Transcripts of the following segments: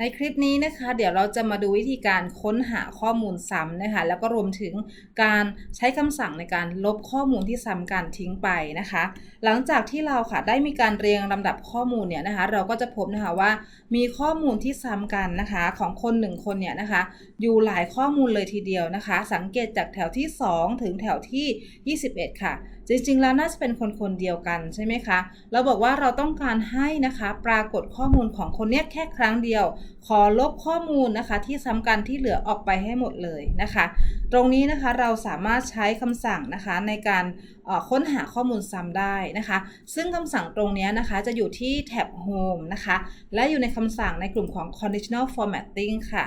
ในคลิปนี้นะคะเดี๋ยวเราจะมาดูวิธีการค้นหาข้อมูลซ้ำนะคะแล้วก็รวมถึงการใช้คำสั่งในการลบข้อมูลที่ซ้ำกันทิ้งไปนะคะ หลังจากที่เราค่ะได้มีการเรียงลำดับข้อมูลเนี่ยนะคะ เราก็จะพบนะคะว่ามีข้อมูลที่ซ้ำกันนะคะ ของคนหนึ่งคนเนี่ยนะคะ อยู่หลายข้อมูลเลยทีเดียวนะคะ สังเกตจากแถวที่ 2 ถึงแถวที่ 21 ค่ะ จริงๆ แล้วน่าจะเป็นคนคนเดียวกันใช่ไหมคะ เราบอกว่าเราต้องการให้นะคะปรากฏข้อมูลของคนเนี้ยแค่ครั้งเดียว ขอลบข้อมูลนะคะที่ซ้ำกันที่เหลือออกไปให้หมดเลยนะคะ ตรงนี้นะคะเราสามารถใช้คำสั่งนะคะในการออค้นหาข้อมูลซ้ำได้นะคะ ซึ่งคำสั่งตรงนี้นะคะจะอยู่ที่แท็บ Home นะคะ และอยู่ในคำสั่งในกลุ่มของ conditional formatting ค่ะ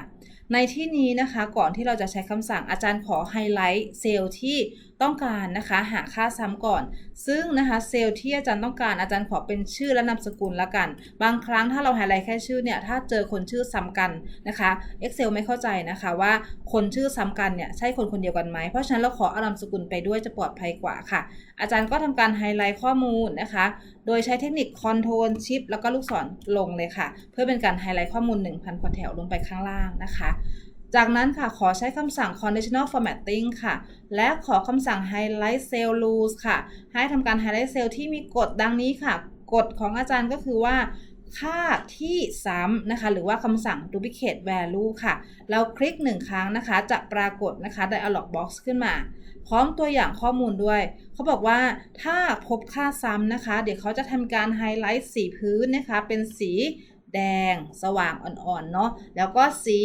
ในที่นี้นะคะก่อนที่เราจะใช้คำสั่งอาจารย์ขอไฮไลท์เซลล์ที่ ต้องการนะคะหาค่าซ้ำก่อน ซึ่งนะคะเซลล์ที่อาจารย์ต้องการอาจารย์ขอเป็นชื่อและนามสกุลละกัน บางครั้งถ้าเราไฮไลท์แค่ชื่อเนี่ยถ้าเจอคนชื่อซ้ำกันนะคะ Excel ไม่เข้าใจนะคะว่าคนชื่อซ้ำกันเนี่ยใช่คนคนเดียวกันไหมเพราะฉะนั้นเราขอเอานามสกุลไปด้วยจะปลอดภัยกว่าค่ะ อาจารย์ก็ทำการไฮไลท์ข้อมูลนะคะ โดยใช้เทคนิค Ctrl Shift แล้วก็ลูกศรลงเลยค่ะ เพื่อเป็นการไฮไลท์ข้อมูล 1,000 กว่าแถวลงไปข้างล่างนะคะ จากนั้นค่ะขอใช้คำสั่ง conditional formatting ค่ะ และขอคำสั่ง highlight cell rules ค่ะ ให้ทำการ highlight cell ที่มีกฎดังนี้ค่ะ กฎของอาจารย์ก็คือว่า ค่าที่ซ้ำนะคะ หรือว่าคำสั่ง duplicate value ค่ะ เราคลิก 1 ครั้งนะคะ จะปรากฏนะคะ dialog box ขึ้นมา พร้อมตัวอย่างข้อมูลด้วย เขาบอกว่าถ้าพบค่าซ้ำนะคะ เดี๋ยวเขาจะทำการไฮไลท์สีพื้นนะคะ เป็นสีแดง สว่างอ่อนๆเนาะแล้วก็สี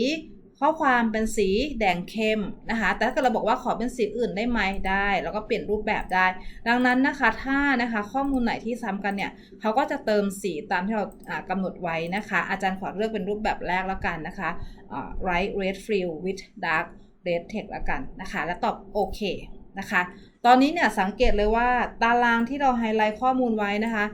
ข้อความเป็นสีแดงเข้มนะคะ แต่ถ้าเกิดเราบอกว่าขอเป็นสีอื่นได้ไหมได้ แล้วก็เปลี่ยนรูปแบบได้ ดังนั้นนะคะถ้านะคะข้อมูลไหนที่ซ้ำกันเนี่ยเขาก็จะเติมสีตามที่เราอ่ากำหนดไว้นะคะ อาจารย์ขอเลือกเป็นรูปแบบแรกแล้วกันนะคะ right red fill with dark red text แล้วกันนะคะ แล้วตอบโอเคนะคะ ตอนนี้เนี่ยสังเกตเลยว่าตารางที่เราไฮไลท์ข้อมูลไว้นะคะ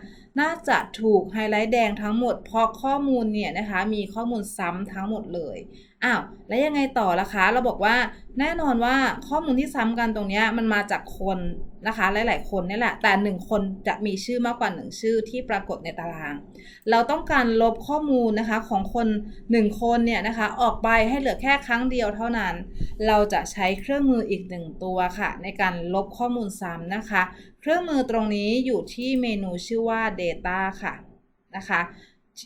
น่าจะถูกไฮไลท์แดงทั้งหมด เพราะข้อมูลเนี่ยนะคะมีข้อมูลซ้ำทั้งหมดเลย อ้าวแล้วยังไงต่อล่ะคะ เราบอกว่าแน่นอนว่าข้อมูลที่ซ้ำกันตรงนี้มันมาจากคนนะคะหลาย ๆ คนนี่แหละ แต่หนึ่งคนจะมีชื่อมากกว่าหนึ่งชื่อที่ปรากฏในตาราง เราต้องการลบข้อมูลนะคะของคนหนึ่งคนเนี่ยนะคะออกไปให้เหลือแค่ครั้งเดียวเท่านั้น เราจะใช้เครื่องมืออีกหนึ่งตัวค่ะ ในการลบข้อมูลซ้ำนะคะ เครื่องมือตรงนี้อยู่ที่เมนูชื่อว่า data ค่ะนะคะ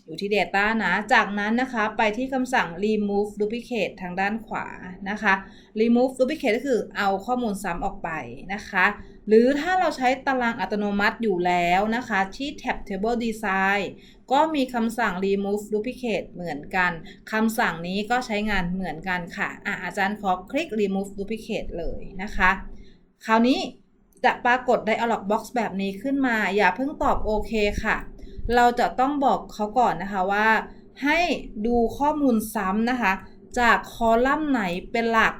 อยู่ที่ Data นะ จากนั้นนะคะไปที่คำสั่ง remove duplicate ทางด้านขวานะคะ remove duplicate ก็คือเอาข้อมูลซ้ำออกไปนะคะ หรือถ้าเราใช้ตารางอัตโนมัติอยู่แล้วนะคะ ที่แท็บ table design ก็มีคำสั่ง remove duplicate เหมือนกันคำสั่งนี้ก็ใช้งานเหมือนกันค่ะอะอาจารย์ขอคลิก remove duplicate เลยนะคะ คราวนี้จะปรากฏ dialog box แบบนี้ขึ้นมา อย่าเพิ่งตอบโอเคค่ะ เราจะต้องบอกเขาก่อนนะคะว่า ให้ดูข้อมูลซ้ำนะคะ จากคอลัมน์ไหนเป็นหลัก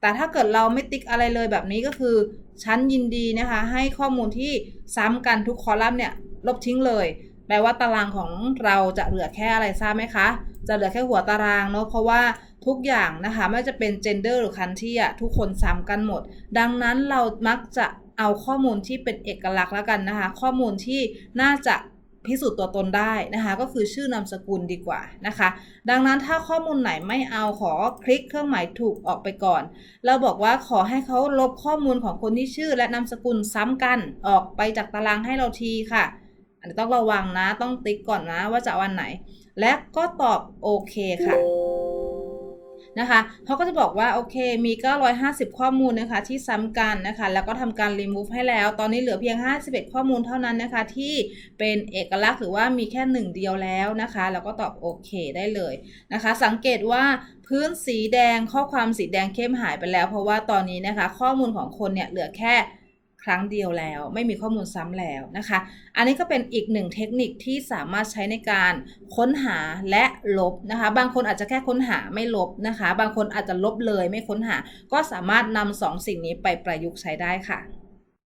แต่ถ้าเกิดเราไม่ติ๊กอะไรเลยแบบนี้ก็คือ ฉันยินดีนะคะ ให้ข้อมูลที่ซ้ำกันทุกคอลัมน์เนี่ยลบทิ้งเลยแปลว่าตารางของเราจะเหลือแค่อะไรทราบไหมคะ จะเหลือแค่หัวตารางเนาะเพราะว่าทุกอย่างนะคะไม่ว่าจะเป็น gender หรือ country อะทุกคนซ้ำกันหมด ดังนั้นเรามักจะเอาข้อมูลที่เป็นเอกลักษณ์แล้วกันนะคะ ข้อมูลที่น่าจะ พิสูจน์ตัวตนได้นะคะ ก็คือชื่อนามสกุลดีกว่านะคะ ดังนั้นถ้าข้อมูลไหนไม่เอาขอคลิกเครื่องหมายถูกออกไปก่อน เราบอกว่าขอให้เขาลบข้อมูลของคนที่ชื่อ และนามสกุลซ้ำกันออกไปจากตารางให้เราทีค่ะอันนี้ต้องระวังนะต้องติ๊กก่อนนะว่าจะวันไหน และก็ตอบโอเคค่ะ นะคะเขาก็จะบอกว่าโอเคมี 950 ข้อมูลนะคะที่ซ้ำกันนะคะ แล้วก็ทำการ remove ให้แล้ว ตอนนี้เหลือเพียง 51 ข้อมูลเท่านั้นนะคะ ที่เป็นเอกลักษณ์หรือว่ามีแค่หนึ่งเดียวแล้วนะคะ แล้วก็ตอบโอเคได้เลยนะคะ สังเกตว่าพื้นสีแดงข้อความสีแดงเข้มหายไปแล้ว เพราะว่าตอนนี้นะคะ ข้อมูลของคนเนี่ยเหลือแค่ ครั้งเดียวแล้ว ไม่มีข้อมูลซ้ำแล้วนะคะ อันนี้ก็เป็นอีกหนึ่งเทคนิคที่สามารถใช้ในการค้นหาและลบนะคะ บางคนอาจจะแค่ค้นหาไม่ลบนะคะ บางคนอาจจะลบเลยไม่ค้นหา ก็สามารถนำสองสิ่งนี้ไปประยุกต์ใช้ได้ค่ะ